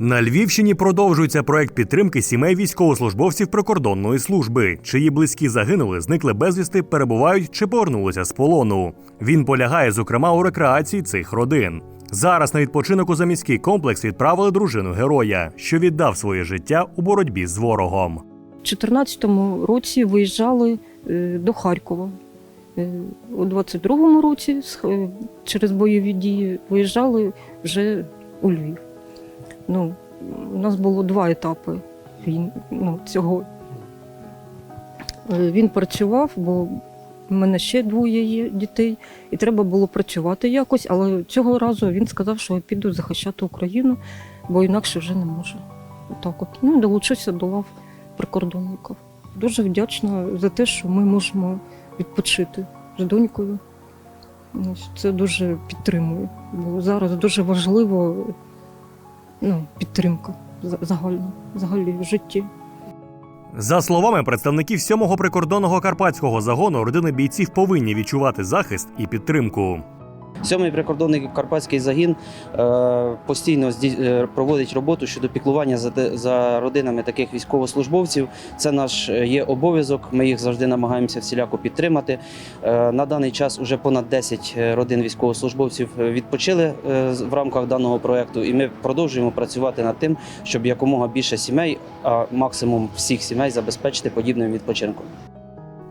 На Львівщині продовжується проект підтримки сімей військовослужбовців прикордонної служби, чиї близькі загинули, зникли безвісти, перебувають чи повернулися з полону. Він полягає, зокрема, у рекреації цих родин. Зараз на відпочинок у заміський комплекс відправили дружину героя, що віддав своє життя у боротьбі з ворогом. У 2014 році виїжджали е, до Харкова. Е, У 22-му році е, через бойові дії виїжджали вже у Львів. Ну, у нас було два етапи він, ну, цього. Е, Він працював, бо в мене ще двоє є дітей, і треба було працювати якось, але цього разу він сказав, що я піду захищати Україну, бо інакше вже не можу. Так от. Ну, долучився до лав прикордонників. Дуже вдячна за те, що ми можемо відпочити з донькою. Це дуже підтримує. Бо зараз дуже важливо ну, підтримка за- взагалі в житті. За словами представників сьомого прикордонного карпатського загону, родини бійців повинні відчувати захист і підтримку. Сьомий прикордонний карпатський загін е, постійно е, проводить роботу щодо піклування за, родинами таких військовослужбовців. Це наш е, є обов'язок. Ми їх завжди намагаємося всіляко підтримати. На даний час уже понад 10 родин військовослужбовців відпочили в рамках даного проекту, і ми продовжуємо працювати над тим, щоб якомога більше сімей, а максимум всіх сімей забезпечити подібним відпочинком.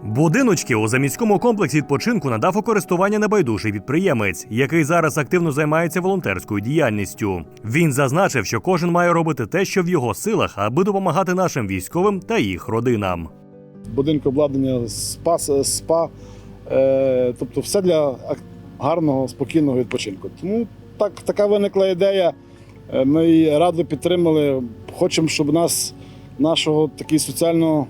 Будиночки у заміському комплексі відпочинку надав у користування небайдужий підприємець, який зараз активно займається волонтерською діяльністю. Він зазначив, що кожен має робити те, що в його силах, аби допомагати нашим військовим та їх родинам. будинку обладнання спа, спа е, тобто все для гарного, спокійного відпочинку. Тому так, така виникла ідея. Е, Ми її радо підтримали. Хочемо, щоб нас, нашого такий соціально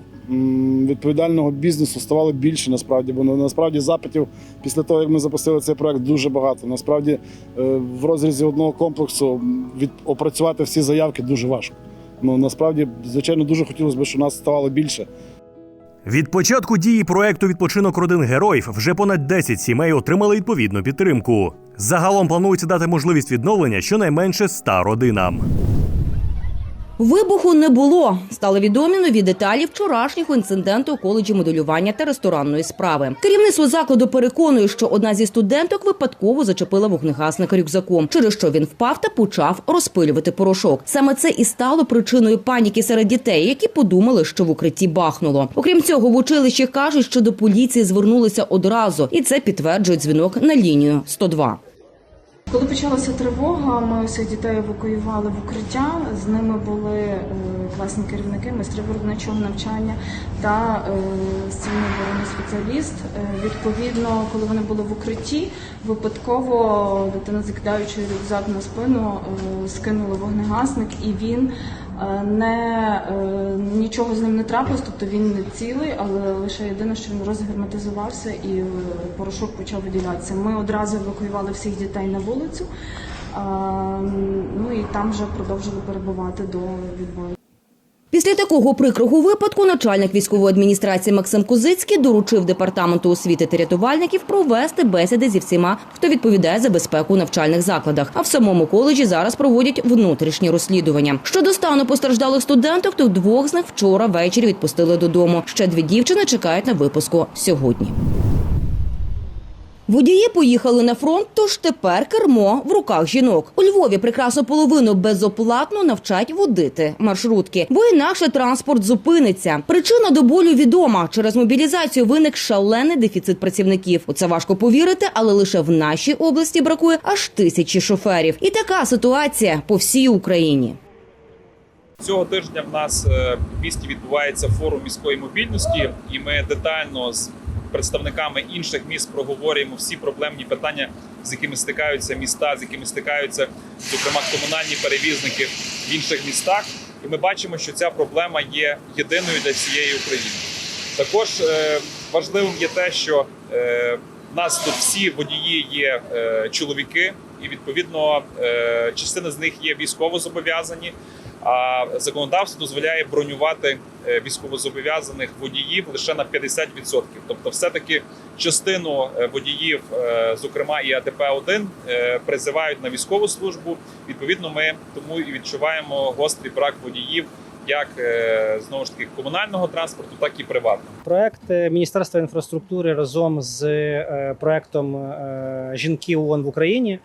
відповідального бізнесу ставало більше насправді, бо насправді запитів після того, як ми запустили цей проект, дуже багато. Насправді е, в розрізі одного комплексу від, опрацювати всі заявки дуже важко. Ну насправді, звичайно, дуже хотілося б, щоб нас ставало більше. Від початку дії проекту відпочинок родин героїв вже понад 10 сімей отримали відповідну підтримку. Загалом планується дати можливість відновлення щонайменше 100 родинам. Вибуху не було. Стали відомі нові деталі вчорашнього інциденту у коледжі моделювання та ресторанної справи. Керівництво закладу переконує, що одна зі студенток випадково зачепила вогнегасника рюкзаком, через що він впав та почав розпилювати порошок. Саме це і стало причиною паніки серед дітей, які подумали, що в укритті бахнуло. Окрім цього, в училищі кажуть, що до поліції звернулися одразу, і це підтверджує дзвінок на лінію 102. Коли почалася тривога, ми усіх дітей евакуювали в укриття. З ними були е, класні керівники, майстри виробничого навчання та стільний сильний оборонний спеціаліст. Е, Відповідно, коли вони були в укритті, випадково дитина, закидаючи рюкзак на спину, е, скинула вогнегасник, і він е, не е, нічого з ним не трапилось, тобто він не цілий, але лише єдине, що він розгерметизувався і е, порошок почав виділятися. Ми одразу евакуювали всіх дітей на вулицю. Ну і там вже продовжили перебувати до відбою. Після такого прикрого випадку начальник військової адміністрації Максим Кузицький доручив департаменту освіти та рятувальників провести бесіди зі всіма, хто відповідає за безпеку у навчальних закладах. А в самому коледжі зараз проводять внутрішні розслідування. Щодо стану постраждалих студенток, то двох з них вчора ввечері відпустили додому. Ще дві дівчини чекають на випуску сьогодні. Водії поїхали на фронт, тож тепер кермо в руках жінок. У Львові прекрасну половину безоплатно навчать водити маршрутки, бо інакше транспорт зупиниться. Причина до болю відома. Через мобілізацію виник шалений дефіцит працівників. У це важко повірити, але лише в нашій області бракує аж тисячі шоферів. І така ситуація по всій Україні. Цього тижня в нас е, в місті відбувається форум міської мобільності, і ми детально з представниками інших міст проговорюємо всі проблемні питання, з якими стикаються міста, з якими стикаються, зокрема, комунальні перевізники в інших містах. І ми бачимо, що ця проблема є єдиною для всієї України. Також е, важливим є те, що е, в нас тут всі водії є е, чоловіки, і відповідно частина з них є військово зобов'язані. А законодавство дозволяє бронювати військовозобов'язаних водіїв лише на 50%. Тобто, все-таки частину е, водіїв, е, зокрема і АТП 1 призивають на військову службу. Відповідно, ми тому і відчуваємо гострий брак водіїв, як е, знову ж таки комунального транспорту, так і приватного. Проект е, Міністерства інфраструктури разом з е, проектом Жінки ООН в Україні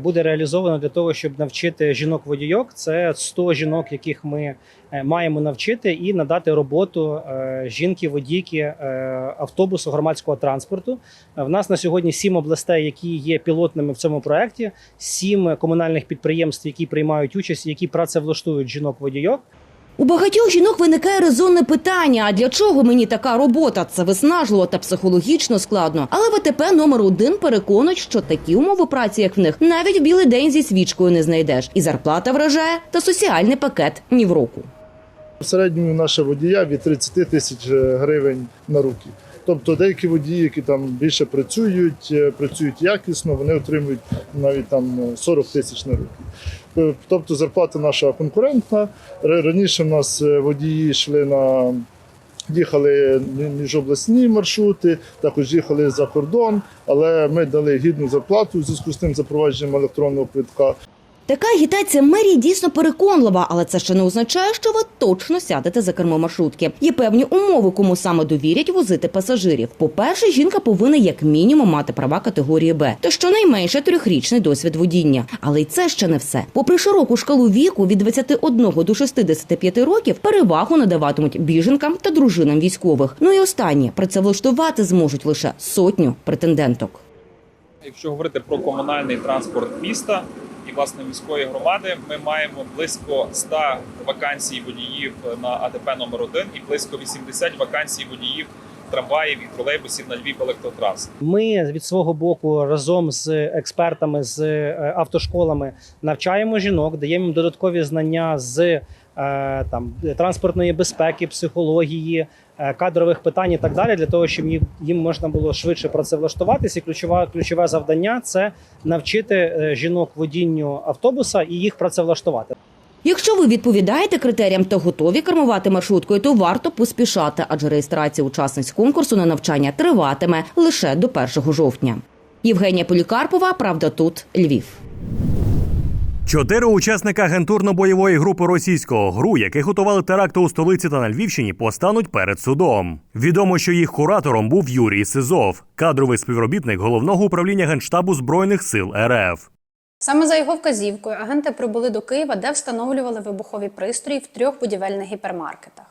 буде реалізовано для того, щоб навчити жінок-водійок. Це 100 жінок, яких ми маємо навчити, і надати роботу жінки-водійки автобусу громадського транспорту. В нас на сьогодні сім областей, які є пілотними в цьому проекті, сім комунальних підприємств, які приймають участь, які працевлаштують жінок-водійок. У багатьох жінок виникає резонне питання: а для чого мені така робота? Це виснажливо та психологічно складно. Але ВТП номер один переконують, що такі умови праці, як в них, навіть в білий день зі свічкою не знайдеш. І зарплата вражає, та соціальний пакет ні в року. В середньому наша водія від 30 тисяч гривень на руки. Тобто деякі водії, які там більше працюють, е, працюють якісно, вони отримують навіть там е, 40 тисяч на руки. Е, Тобто зарплата наша конкурентна. Раніше в нас е, водії йшли на їхали міжобласні маршрути, також їхали за кордон, але ми дали гідну зарплату в зв'язку з тим запровадженням електронного квитка. Така агітація мерії дійсно переконлива, але це ще не означає, що ви точно сядете за кермо маршрутки. Є певні умови, кому саме довірять возити пасажирів. По-перше, жінка повинна як мінімум мати права категорії Б, та щонайменше трьохрічний досвід водіння. Але й це ще не все. Попри широку шкалу віку від 21 до 65 років, перевагу надаватимуть біженкам та дружинам військових. Ну і останнє працевлаштувати зможуть лише сотню претенденток. Якщо говорити про комунальний транспорт міста і власне міської громади, ми маємо близько 100 вакансій водіїв на АТП номер 1 і близько 80 вакансій водіїв трамваїв і тролейбусів на Львів електротранс. Ми від свого боку разом з експертами з е, автошколами навчаємо жінок, даємо їм додаткові знання з е, там транспортної безпеки, психології, кадрових питань і так далі, для того, щоб їм, можна було швидше працевлаштуватися. І ключова ключове завдання це навчити е, жінок водінню автобуса і їх працевлаштувати. Якщо ви відповідаєте критеріям та готові кермувати маршруткою, то варто поспішати, адже реєстрація учасниць конкурсу на навчання триватиме лише до 1 жовтня. Євгенія Полікарпова, правда, тут Львів. Чотири учасника агентурно-бойової групи російського ГРУ, які готували теракти у столиці та на Львівщині, постануть перед судом. Відомо, що їх куратором був Юрій Сизов, кадровий співробітник головного управління генштабу збройних сил РФ. Саме за його вказівкою агенти прибули до Києва, де встановлювали вибухові пристрої в трьох будівельних гіпермаркетах.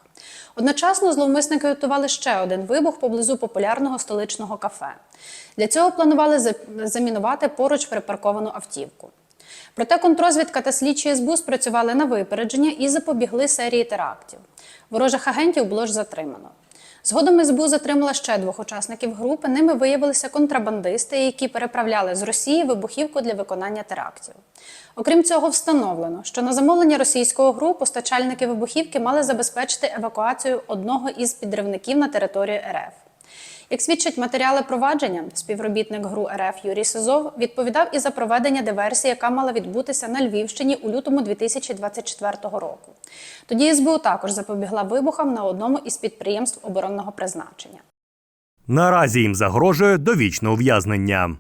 Одночасно зловмисники готували ще один вибух поблизу популярного столичного кафе. Для цього планували замінувати поруч припарковану автівку. Проте контрозвідка та слідчі СБУ спрацювали на випередження і запобігли серії терактів. Ворожих агентів було ж затримано. Згодом СБУ затримала ще двох учасників групи. Ними виявилися контрабандисти, які переправляли з Росії вибухівку для виконання терактів. Окрім цього, встановлено, що на замовлення російського ГРУ постачальники вибухівки мали забезпечити евакуацію одного із підривників на територію РФ. Як свідчать матеріали провадження, співробітник ГРУ РФ Юрій Сизов відповідав і за проведення диверсії, яка мала відбутися на Львівщині у лютому 2024 року. Тоді СБУ також запобігла вибухам на одному із підприємств оборонного призначення. Наразі їм загрожує довічне ув'язнення.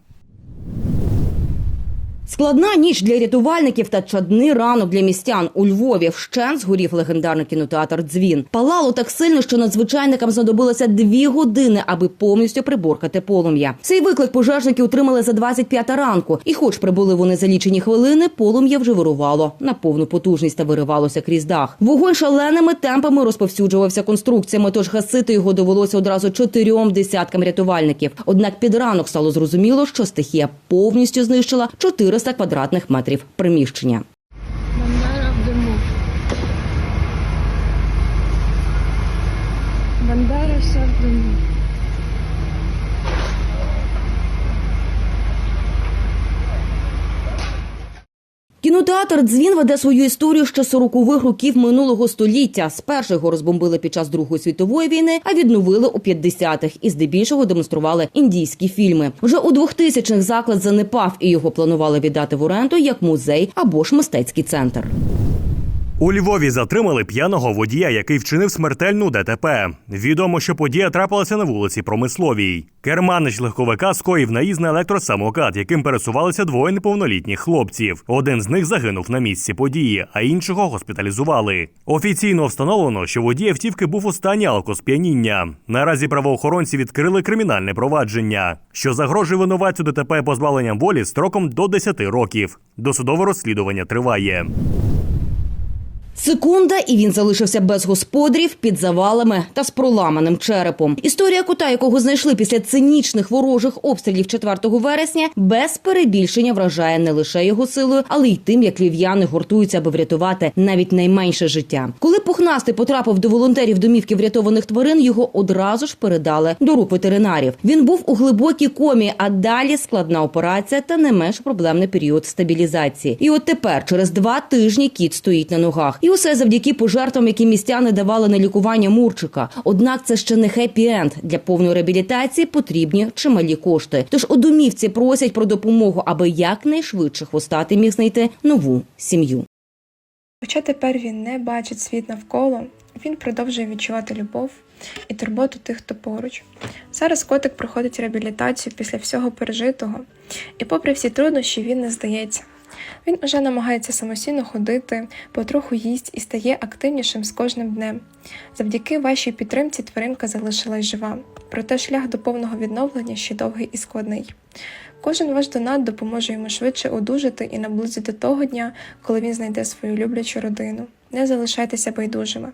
Складна ніч для рятувальників та чадний ранок для містян у Львові. Вщен згорів легендарний кінотеатр Дзвін. Палало так сильно, що надзвичайникам знадобилося дві години, аби повністю приборкати полум'я. Цей виклик пожежники отримали за 25 ранку. І, хоч прибули вони за лічені хвилини, полум'я вже вирувало на повну потужність та виривалося крізь дах. Вогонь шаленими темпами розповсюджувався конструкціями, тож гасити його довелося одразу чотирьом десяткам рятувальників. Однак під ранок стало зрозуміло, що стихія повністю знищила 400 квадратних метрів приміщення. Бандера вся в диму. Кінотеатр Дзвін веде свою історію ще 40-х років минулого століття. Спершу його розбомбили під час Другої світової війни, а відновили у 50-х і здебільшого демонстрували індійські фільми. Вже у 2000-х заклад занепав і його планували віддати в оренду як музей або ж мистецький центр. У Львові затримали п'яного водія, який вчинив смертельну ДТП. Відомо, що подія трапилася на вулиці Промисловій. Керманич легковика скоїв наїзд на електросамокат, яким пересувалися двоє неповнолітніх хлопців. Один з них загинув на місці події, а іншого госпіталізували. Офіційно встановлено, що водій автівки був у стані алкосп'яніння. Наразі правоохоронці відкрили кримінальне провадження, що загрожує винуватцю ДТП позбавленням волі строком до 10 років. Досудове розслідування триває. Секунда, і він залишився без господарів під завалами та з проламаним черепом. Історія кота, якого знайшли після цинічних ворожих обстрілів 4 вересня, без перебільшення вражає не лише його силою, але й тим, як львів'яни гуртуються, аби врятувати навіть найменше життя. Коли пухнастий потрапив до волонтерів домівки врятованих тварин, його одразу ж передали до рук ветеринарів. Він був у глибокій комі, а далі складна операція та не менш проблемний період стабілізації. І от тепер, через два тижні, кіт стоїть на ногах. І усе завдяки пожертвам, які містяни давали на лікування Мурчика. Однак це ще не хеппі-енд. Для повної реабілітації потрібні чималі кошти. Тож у домівці просять про допомогу, аби якнайшвидше хвостати міг знайти нову сім'ю. Хоча тепер він не бачить світ навколо, він продовжує відчувати любов і турботу тих, хто поруч. Зараз котик проходить реабілітацію після всього пережитого, і, попри всі труднощі, він не здається. Він уже намагається самостійно ходити, потроху їсть і стає активнішим з кожним днем. Завдяки вашій підтримці тваринка залишилась жива, проте шлях до повного відновлення ще довгий і складний. Кожен ваш донат допоможе йому швидше одужати і наблизити того дня, коли він знайде свою люблячу родину. Не залишайтеся байдужими.